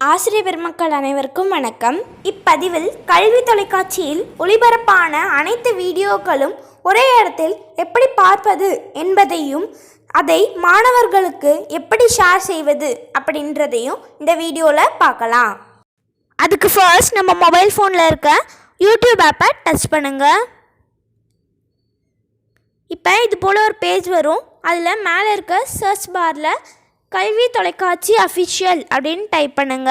ஆசிரியர் பெருமக்கள் அனைவருக்கும் வணக்கம். இப்பதிவில் கல்வி தொலைக்காட்சியில் ஒளிபரப்பான அனைத்து வீடியோக்களும் ஒரே இடத்தில் எப்படி பார்ப்பது என்பதையும் அதை மாணவர்களுக்கு எப்படி ஷேர் செய்வது அப்படின்றதையும் இந்த வீடியோவில் பார்க்கலாம். அதுக்கு ஃபர்ஸ்ட் நம்ம மொபைல் ஃபோனில் இருக்க யூடியூப் ஆப்பை டச் பண்ணுங்கள் இப்போ இது போல் ஒரு பேஜ் வரும். அதில் மேலே இருக்க சர்ச் பாரில் கல்வி தொலைக்காட்சி அஃபிஷியல் அப்படின்னு டைப் பண்ணுங்க.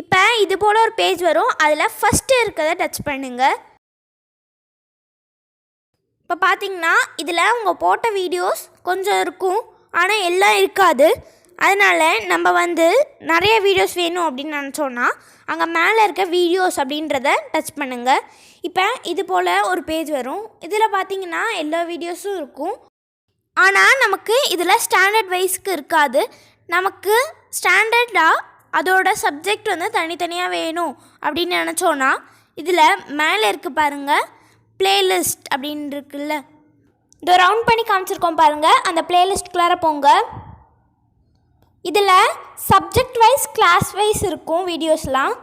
இப்போ இது போல் ஒரு பேஜ் வரும். அதில் ஃபஸ்ட்டு இருக்கிறத டச் பண்ணுங்க. இப்போ பார்த்தீங்கன்னா இதில் உங்கள் போட்ட வீடியோஸ் கொஞ்சம் இருக்கும். ஆனால் எல்லாம் இருக்காது. அதனால் நம்ம வந்து நிறைய வீடியோஸ் வேணும் அப்படின்னு நினச்சோன்னா அங்கே மேலே இருக்க வீடியோஸ் அப்படின்றத டச் பண்ணுங்கள் இப்போ இது போல் ஒரு பேஜ் வரும். இதில் பார்த்தீங்கன்னா எல்லா வீடியோஸும் இருக்கும். ஆனால் நமக்கு இதில் ஸ்டாண்டர்ட் வைஸ்க்கு இருக்காது. நமக்கு ஸ்டாண்டர்டாக அதோட சப்ஜெக்ட் வந்து தனித்தனியாக வேணும் அப்படின்னு நினச்சோன்னா இதில் மேலே இருக்கு பாருங்கள் பிளேலிஸ்ட் அப்படின்னு இருக்குல்ல. இதோ ரவுண்ட் பண்ணி காமிச்சிருக்கோம் பாருங்கள் அந்த பிளேலிஸ்ட்குள்ளார போங்க. இதில் சப்ஜெக்ட் வைஸ் கிளாஸ் வைஸ் இருக்கும் வீடியோஸ்லாம்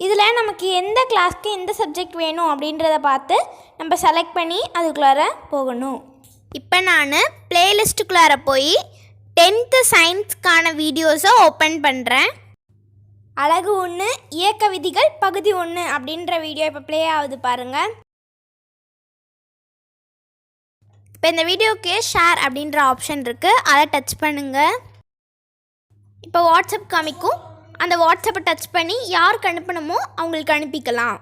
இதில் நமக்கு எந்த கிளாஸ்க்கு எந்த சப்ஜெக்ட் வேணும் அப்படின்றத பார்த்து நம்ம செலக்ட் பண்ணி அதுக்குள்ளார போகணும். இப்போ நான் பிளேலிஸ்ட்டுக்குள்ளார போய் டென்த்து சயின்ஸ்க்கான வீடியோஸை ஓப்பன் பண்ணுறேன் அழகு ஒன்று இயக்க விதிகள் பகுதி ஒன்று அப்படின்ற வீடியோ இப்போ ப்ளே ஆகுது பாருங்கள் இப்போ இந்த வீடியோக்கு ஷேர் அப்படின்ற ஆப்ஷன் இருக்குது அதை டச் பண்ணுங்கள் இப்போ வாட்ஸ்அப் காமிக்கும். அந்த வாட்ஸ்அப்பை டச் பண்ணி யாருக்கு அனுப்பணுமோ அவங்களுக்கு அனுப்பிக்கலாம்.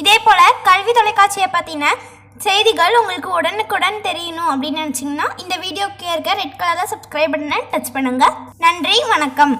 இதே போல் கல்வி தொலைக்காட்சியை பற்றின செய்திகள் உங்களுக்கு உடனுக்குடன் தெரியணும் அப்படின்னு நினச்சிங்கன்னா இந்த வீடியோக்கு இருக்க ரெட் கலரில் சப்ஸ்கிரைப் பண்ண டச் பண்ணுங்கள் நன்றி வணக்கம்.